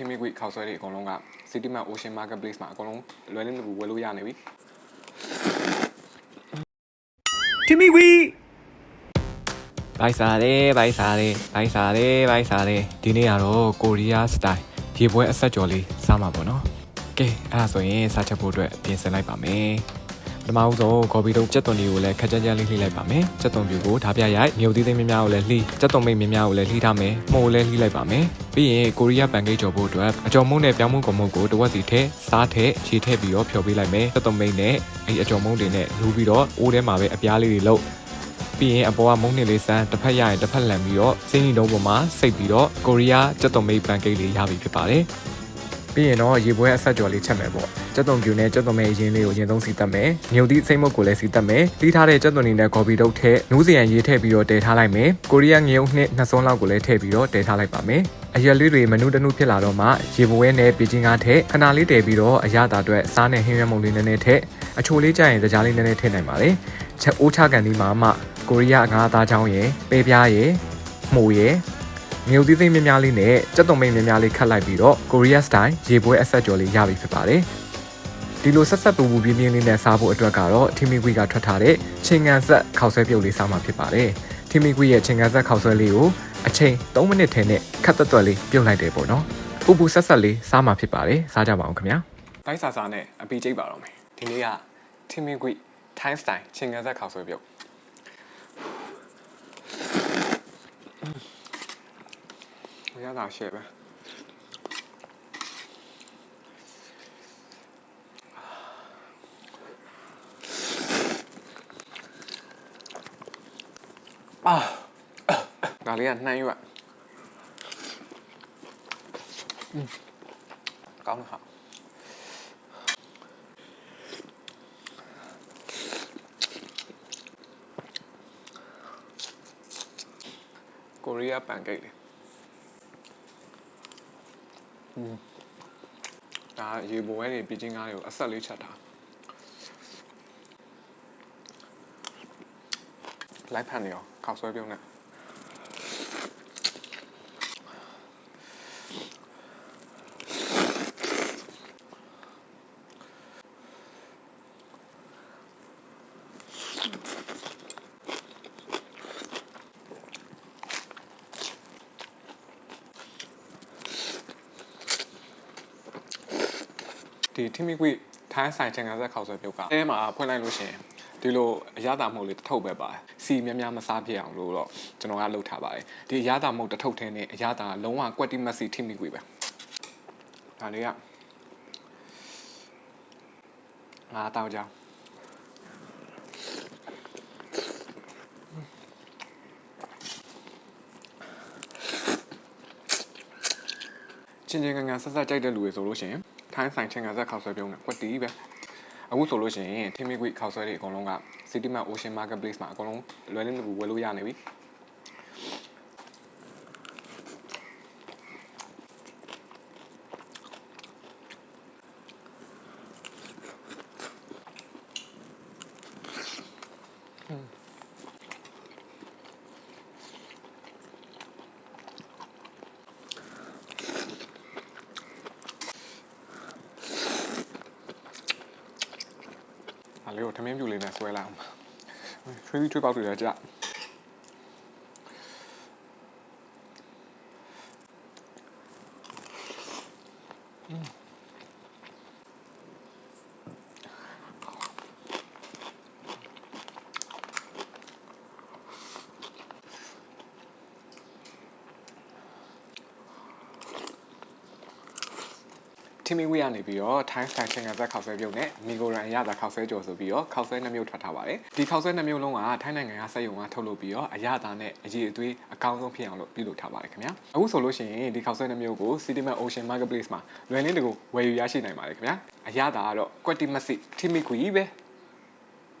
ဖိမိကွေခေါက်ဆွဲတွေအကုန်လုံးက City Map Ocean Marketplace မှာအကုန်လုံးလွယ်လင်းတကူဝယ်လို့ရနေပြီတီမီဝီဘိုက်စားတယ်ဘိုက်စားတယ်ဘိုက်စားတယ်ဘိုက်စားတယ်ဒီနေ့ကတော့ကိုရီးယားစတိုင်ရေပွဲအဆက်ကြော်လေးစားမှာပေါ့နော်ကဲအဲ့ဒါဆိုရင်စားချက်ဖို့အတွက်ပြင်ဆင်လိုက်ပါမယ် ပထမဦးဆုံးကော်ပီတုပ်ကြက်သွန်လေးကိုလည်းခက်ကြက်ကြက်လေးလှိလိုက်ပါမယ်ကြက်သွန်ပြူကိုဓာပြရိုက်မြုပ်သေးသေးများများကိုလည်းလှိကြက်သွန်မိတ်များများကိုလည်းလှိထားမယ်မှုကိုလည်းလှိလိုက်ပါမယ်ပြီးရင်ကိုရီးယားပန်ကိတ်ကြော်ဖို့အတွက်အကြော်မုန့်နဲ့ပြောင်းမုန့်ကွန်မုန့်ကိုတစ်ဝက်စီထည့်စားထည့်ခြေထည့်ပြီးတော့ဖျော်ပေးလိုက်မယ်ကြက်သွန်မိတ်နဲ့အဲ့အကြော်မုန့်တွေနဲ့လူပြီးတော့အိုးထဲမှာပဲအပြားလေးတွေလုပ်ပြီးရင်အပေါ်ကမုံနေလေးစမ်းတစ်ဖက်ရရင်တစ်ဖက်လန်ပြီးတော့စင်းရီတုံးပေါ်မှာစိတ်ပြီးတော့ကိုရီးယားကြက်သွန်မိတ်ပန်ကိတ်လေးရပြီဖြစ်ပါတယ် ပြီးရင်တော့ရေပွဲအဆက်ကြော်လေးချက်မယ်ပေါ့ကြက်သွန်ပြူနဲ့ကြက်သွန်မိတ်အရင်လေးကိုရင်သုံးစီတက်မယ်မြုပ်သည့်စိတ်မုတ်ကိုလည်းစီတက်မယ်တီးထားတဲ့ကြက်သွန်တွေနဲ့ကော်ပီတုပ်ထည့်နူးစရန်ရေးထည့်ပြီးတော့တည်ထားလိုက်မယ်ကိုရီးယားငရုံနှစ်နှစ်စုံလောက်ကိုလည်းထည့်ပြီးတော့တည်ထားလိုက်ပါမယ်အရက်လေးတွေမနုတနုဖြစ်လာတော့မှရေပွဲနဲ့ပြေချင်းကားထည့်ခဏလေးတည်ပြီးတော့အရသာအတွက်စားနဲ့ဟင်းရွက်မုံလေးနည်းနည်းထည့်အချိုလေးကြရင်ကြားလေးနည်းနည်းထည့်နိုင်ပါတယ်ချက်အိုးချကန်ဒီမှာမှကိုရီးယားငါးသားချောင်းရယ်ပဲပြားရယ်မှုရယ် မြုပ်သီးသိမ်းများများလေးနဲ့ကြက်သွန်မိတ်များများလေးခတ်လိုက်ပြီးတော့ကိုရီးယားစတိုင်ရေပွဲအဆက်ကြော်လေးရပြီဖြစ်ပါတယ်ဒီလိုဆက်ဆက်ပူပူပြင်းပြင်းလေးနဲ့စားဖို့အတွက်ကတော့ထီမီကွီကထွက်ထားတဲ့ချင်းကန်ဆက်ခောက်ဆွဲပြုတ်လေးစားမှာဖြစ်ပါတယ်ထီမီကွီရဲ့ချင်းကန်ဆက်ခောက်ဆွဲလေးကိုအချိန်3မိနစ်ထဲနဲ့ခတ်သက်သက်လေးပြုတ်လိုက်တယ်ပေါ့နော်ပူပူဆက်ဆက်လေးစားမှာဖြစ်ပါတယ်စားကြပါအောင်ခင်ဗျာ။တိုင်းစာစာနဲ့အပီကျိတ်ပါတော့မယ်။ဒီနေ့ကဖိမိကွေ Time Style ချင်းကန်ဆက်ခေါက်ဆွဲပြုတ်။ ရတာရှေ့ပဲအာဒါလေးကနှမ်းရွက်ကောင်းတာကိုရီးယားပန်ကိတ်လေ อืมဒါရေဘဝဲတွေပြီးချင်းကားတွေကိုအဆက်လေးချက်တာလိုက်ဖက်နေရောခောက်ဆွဲပြုံးနဲ့ ဒီထိမိကွေထိုင်းဆိုင်ချင်ကဆက်ခောက်ဆွဲပြုတ်ကအဲမှာဖွင့်လိုက်လို့ရှရင်ဒီလိုအရသာမဟုတ်လေးတစ်ထုပ်ပဲပါတယ်စီများများမစားဖြစ်အောင်လို့တော့ကျွန်တော်ကလုပ်ထားပါတယ်ဒီအရသာမဟုတ်တစ်ထုပ်ထဲနဲ့အရသာလုံးဝကွက်တိမက်စီထိမိကွေပဲဒါလေးကငါတောက်ကြောင်ချင်းချင်းကန်ကန်ဆက်ဆက်ကြိုက်တဲ့လူတွေဆိုလို့ရှိရင် ထိုင်းဆိုင်ချင်းကန်ဆက်ခောက်ဆွဲပြုံးတယ်ကွက်တီးပဲအခုဆိုလို့ရှိရင်ထိမိကွေခောက်ဆွဲတွေအကုန်လုံးက City Map Ocean Marketplace မှာအကုန်လုံးလွယ်လင်းတကူဝယ်လို့ရနေပြီဒါ လေးကိုထမင်းပြူလေးနဲ့ဆွဲလိုက်အောင်ချွေးပြီးချွေးပေါက်တွေလည်းကြာ ထီမီဝေးကနေပြီးတော့ time style ချင်းကသက်ခောက်ဆွဲပြုတ်နဲ့မီဂိုရန်ရတာခောက်ဆွဲကြော်ဆိုပြီးတော့ခောက်ဆွဲနှမျိုးထွက်ထားပါတယ်ဒီခောက်ဆွဲနှမျိုးလုံးကထိုင်းနိုင်ငံကစက်ရုံကထုတ်လုပ်ပြီးတော့အရသာနဲ့အရေးအသွေးအကောင်းဆုံးဖြစ်အောင်လို့ပြုလုပ်ထားပါတယ်ခင်ဗျာအခုဆိုလို့ရှိရင်ဒီခောက်ဆွဲနှမျိုးကို City Map Ocean Marketplace မှာလွယ်လင်းတကူဝယ်ယူရရှိနိုင်ပါတယ်ခင်ဗျာအရသာကတော့ quality မစစ် timmy ကွီပဲ